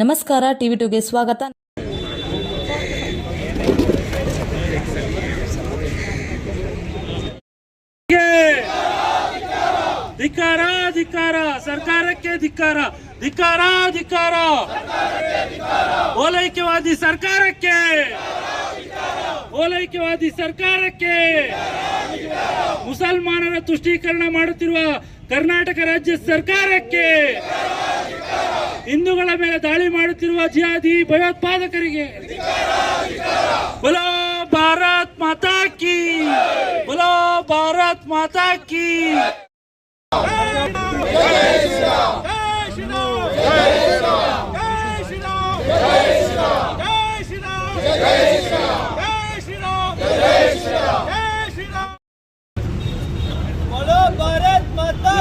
ನಮಸ್ಕಾರ, ಟಿವಿ ಟುಗೆ ಸ್ವಾಗತ. ಧಿಕ್ಕಾರ ಧಿಕ್ಕಾರ ಸರ್ಕಾರಕ್ಕೆ ಧಿಕ್ಕಾರ ಧಿಕ್ಕಾರ ಧಿಕ್ಕಾರ ಓಲೈಕ್ಯವಾದಿ ಸರ್ಕಾರಕ್ಕೆ ಓಲೈಕ್ಯವಾದಿ ಸರ್ಕಾರಕ್ಕೆ. ಮುಸಲ್ಮಾನರ ತುಷ್ಟೀಕರಣ ಮಾಡುತ್ತಿರುವ ಕರ್ನಾಟಕ ರಾಜ್ಯ ಸರ್ಕಾರಕ್ಕೆ. ಹಿಂದೂಗಳ ಮೇಲೆ ದಾಳಿ ಮಾಡುತ್ತಿರುವ ಜಿಹಾದಿ ಭಯೋತ್ಪಾದಕರಿಗೆ बोलो भारत माता की बोलो भारत माता की बोलो भारत माता के बोलो भारत माता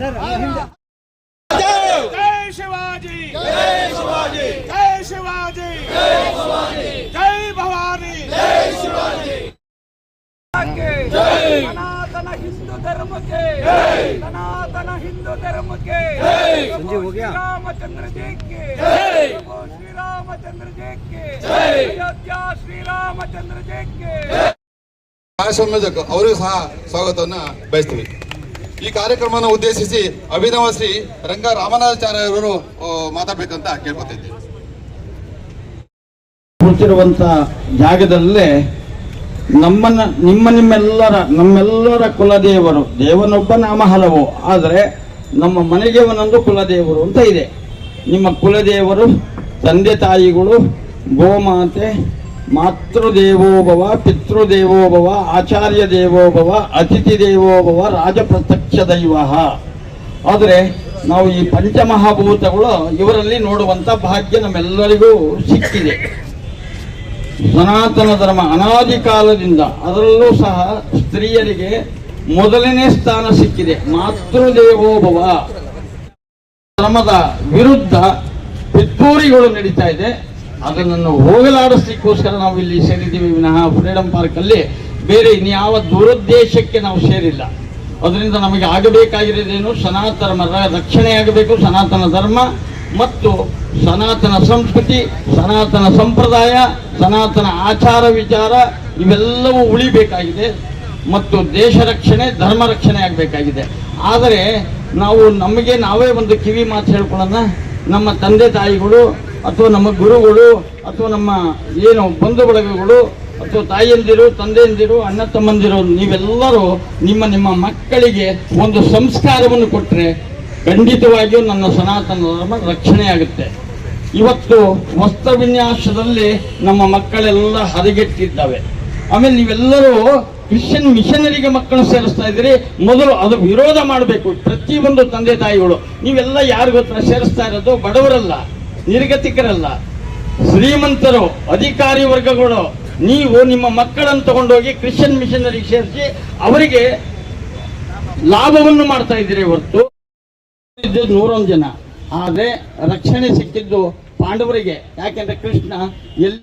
के हिंदू धर्म के सनातन हिंदू धर्म के प्रभु श्री रामचंद्र जी के प्रभु श्री रामचंद्र जी के अयोध्या श्री रामचंद्र जी के ಸಂಯೋಜಕ ಅವರಿಗೂ ಸಹ ಸ್ವಾಗತವನ್ನ ಬಯಸ್ತೀವಿ ಈ ಕಾರ್ಯಕ್ರಮವನ್ನು ಉದ್ದೇಶಿಸಿ ಅಭಿನವ ಶ್ರೀ ರಂಗ ರಾಮನಾಚಾರ್ಯರವರು ಆ, ಮಾತಾಡ್ಬೇಕಂತ ಕೇಳ್ಕೊತಾ ಇದ್ದೀವಿ ಕೂತಿರುವಂತ ಜಾಗದಲ್ಲೇ ನಮ್ಮನ್ನ, ನಿಮ್ಮ ನಿಮ್ಮೆಲ್ಲರ, ನಮ್ಮೆಲ್ಲರ ಕುಲದೇವರು. ದೇವನೊಬ್ಬ ನಾಮ ಹಲವು ಆದರೆ ನಮ್ಮ ಮನೆಗೆ ಒಂದೊಂದು ಕುಲದೇವರು ಅಂತ ಇದೆ. ನಿಮ್ಮ ಕುಲದೇವರು, ತಂದೆ ತಾಯಿಗಳು, ಗೋಮಾತೆ, ಮಾತೃದೇವೋಭವ, ಪಿತೃದೇವೋಭವ, ಆಚಾರ್ಯ ದೇವೋಭವ, ಅತಿಥಿ ದೇವೋಭವ, ರಾಜಪ್ರತ್ಯಕ್ಷ ದೈವ. ಆದರೆ ನಾವು ಈ ಪಂಚಮಹಾಭೂತಗಳು ಇವರಲ್ಲಿ ನೋಡುವಂಥ ಭಾಗ್ಯ ನಮ್ಮೆಲ್ಲರಿಗೂ ಸಿಕ್ಕಿದೆ. ಸನಾತನ ಧರ್ಮ ಅನಾದಿ ಕಾಲದಿಂದ ಅದರಲ್ಲೂ ಸಹ ಸ್ತ್ರೀಯರಿಗೆ ಮೊದಲನೇ ಸ್ಥಾನ ಸಿಕ್ಕಿದೆ. ಮಾತೃದೇವೋಭವ. ಧರ್ಮದ ವಿರುದ್ಧ ಪಿತ್ತೂರಿಗಳು ನಡೀತಾ ಇದೆ. ಅದನ್ನು ಹೋಗಲಾಡಿಸ್ಲಿಕ್ಕೋಸ್ಕರ ನಾವು ಇಲ್ಲಿ ಸೇರಿದ್ದೀವಿ. ವಿನಃ ಫ್ರೀಡಂ ಪಾರ್ಕ್ ಅಲ್ಲಿ ಬೇರೆ ಇನ್ಯಾವ ದುರುದ್ದೇಶಕ್ಕೆ ನಾವು ಸೇರಿಲ್ಲ. ಅದರಿಂದ ನಮಗೆ ಆಗಬೇಕಾಗಿರೋದೇನು? ಸನಾತನ ರಕ್ಷಣೆ ಆಗಬೇಕು. ಸನಾತನ ಧರ್ಮ ಮತ್ತು ಸನಾತನ ಸಂಸ್ಕೃತಿ, ಸನಾತನ ಸಂಪ್ರದಾಯ ಸನಾತನ ಆಚಾರ ವಿಚಾರ ಇವೆಲ್ಲವೂ ಉಳಿಬೇಕಾಗಿದೆ ಮತ್ತು ದೇಶ ರಕ್ಷಣೆ, ಧರ್ಮ ರಕ್ಷಣೆ ಆಗಬೇಕಾಗಿದೆ. ಆದರೆ ನಾವು ನಮಗೆ ನಾವೇ ಒಂದು ಕಿವಿ ಮಾತು ಹೇಳ್ಕೊಳ್ಳೋಣ. ನಮ್ಮ ತಂದೆ ತಾಯಿಗಳು ಅಥವಾ ನಮ್ಮ ಗುರುಗಳು ಅಥವಾ ನಮ್ಮ ಏನು ಬಂಧು ಬಳಗಗಳು ಅಥವಾ ತಾಯಿಯಂದಿರು, ತಂದೆಯಂದಿರು, ಅಣ್ಣ ತಮ್ಮಂದಿರು, ನೀವೆಲ್ಲರೂ ನಿಮ್ಮ ನಿಮ್ಮ ಮಕ್ಕಳಿಗೆ ಒಂದು ಸಂಸ್ಕಾರವನ್ನು ಕೊಟ್ಟರೆ ಖಂಡಿತವಾಗಿಯೂ ನನ್ನ ಸನಾತನ ಧರ್ಮ ರಕ್ಷಣೆ ಆಗುತ್ತೆ. ಇವತ್ತು ವಸ್ತ್ರ ವಿನ್ಯಾಸದಲ್ಲಿ ನಮ್ಮ ಮಕ್ಕಳೆಲ್ಲ ಹದಗೆಟ್ಟಿದ್ದಾವೆ ಆಮೇಲೆ ನೀವೆಲ್ಲರೂ ಕ್ರಿಶ್ಚಿಯನ್ ಮಿಷನರಿಗೆ ಮಕ್ಕಳು ಸೇರಿಸ್ತಾ ಇದ್ದೀರಿ. ಮೊದಲು ಅದು ವಿರೋಧ ಮಾಡಬೇಕು. ಪ್ರತಿಯೊಂದು ತಂದೆ ತಾಯಿಗಳು. ನೀವೆಲ್ಲ ಯಾರು ಗೊತ್ತಾ ಸೇರಿಸ್ತಾ ಇರೋದು ಬಡವರಲ್ಲ, ನಿರ್ಗತಿಕರಲ್ಲ. ಶ್ರೀಮಂತರು, ಅಧಿಕಾರಿ ವರ್ಗಗಳು, ನೀವು ನಿಮ್ಮ ಮಕ್ಕಳನ್ನು ತಗೊಂಡೋಗಿ ಕ್ರಿಶ್ಚಿಯನ್ ಮಿಷನರಿಗೆ ಸೇರಿಸಿ ಅವರಿಗೆ ಲಾಭವನ್ನು ಮಾಡ್ತಾ ಇದ್ದೀರಿ ಹೊರತು. ನೂರೊಂದು ಜನ. ಆದ್ರೆ ರಕ್ಷಣೆ ಸಿಕ್ಕಿದ್ದು ಪಾಂಡವರಿಗೆ. ಯಾಕೆಂದ್ರೆ ಕೃಷ್ಣ ಎಲ್ಲಿ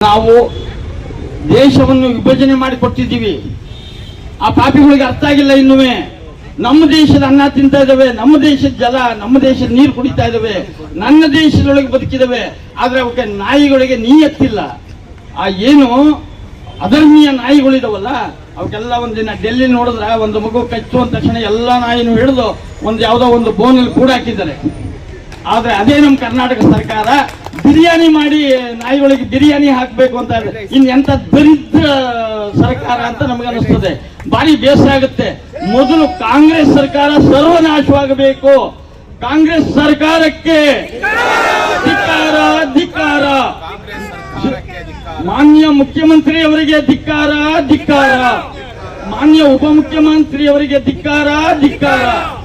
ನಾವು ದೇಶವನ್ನು ವಿಭಜನೆ ಮಾಡಿಕೊಟ್ಟಿದ್ದೀವಿ. ಆ ಪಾಪಿಗಳಿಗೆ ಅರ್ಥ ಆಗಿಲ್ಲ ಇನ್ನುವೇ. ನಮ್ಮ ದೇಶದ ಅನ್ನ ತಿಂತಾ ಇದ್ದಾವೆ, ನಮ್ಮ ದೇಶದ ಜಲ, ನಮ್ಮ ದೇಶದ ನೀರು ಕುಡಿತಾ ಇದ್ದಾವೆ, ನನ್ನ ದೇಶದೊಳಗೆ ಬದುಕಿದವೆ ಆದ್ರೆ ಅವಕ್ಕೆ ನಾಯಿಗಳಿಗೆ ನೀ ಎತ್ತಿಲ್ಲ. ಆ ಏನು ಅಧರ್ಮೀಯ ನಾಯಿಗಳಿದಾವಲ್ಲ ಅವಕ್ಕೆಲ್ಲ ಒಂದಿನ ಡೆಲ್ಲಿ ನೋಡಿದ್ರೆ ಒಂದು ಮಗು ಕಚ್ಚು ಅಂದ ತಕ್ಷಣ ಎಲ್ಲ ನಾಯಿನೂ ಹಿಡಿದು ಒಂದು ಯಾವುದೋ ಒಂದು ಬೋನಲ್ಲಿ ಕೂಡ ಹಾಕಿದ್ದಾರೆ. ಆದ್ರೆ ಅದೇ ನಮ್ಮ ಕರ್ನಾಟಕ ಸರ್ಕಾರ ಬಿರಿಯಾನಿ ಮಾಡಿ ನಾಯಿಗಳಿಗೆ ಬಿರಿಯಾನಿ ಹಾಕಬೇಕು ಅಂತ. ಇನ್ ಎಂತ ದರಿದ್ರ ಸರ್ಕಾರ ಅಂತ ನಮಗೆ ಅನಿಸ್ತದೆ ಭಾರಿ ಬೇಸರ ಆಗುತ್ತೆ. ಮೊದಲು ಕಾಂಗ್ರೆಸ್ ಸರ್ಕಾರ ಸರ್ವನಾಶವಾಗಬೇಕು. ಕಾಂಗ್ರೆಸ್ ಸರ್ಕಾರಕ್ಕೆ ಧಿಕ್ಕಾರ ಧಿಕ್ಕಾರ ಮಾನ್ಯ ಮುಖ್ಯಮಂತ್ರಿ ಅವರಿಗೆ ಧಿಕ್ಕಾರ ಧಿಕ್ಕಾರ. ಮಾನ್ಯ ಉಪಮುಖ್ಯಮಂತ್ರಿ ಅವರಿಗೆ ಧಿಕ್ಕಾರ ಧಿಕ್ಕಾರ.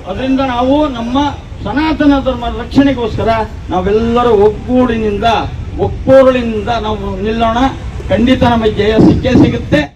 ಅದರಿಂದ ನಾವು ನಮ್ಮ ಸನಾತನ ಧರ್ಮ ರಕ್ಷಣೆಗೋಸ್ಕರ ನಾವೆಲ್ಲರೂ ಒಗ್ಗೂಡಿನಿಂದ ಒಕ್ಕೋರಳಿನಿಂದ ನಾವು ನಿಲ್ಲೋಣ. ಖಂಡಿತ ನಮಗೆ ಜಯ ಸಿಕ್ಕೇ ಸಿಗುತ್ತೆ.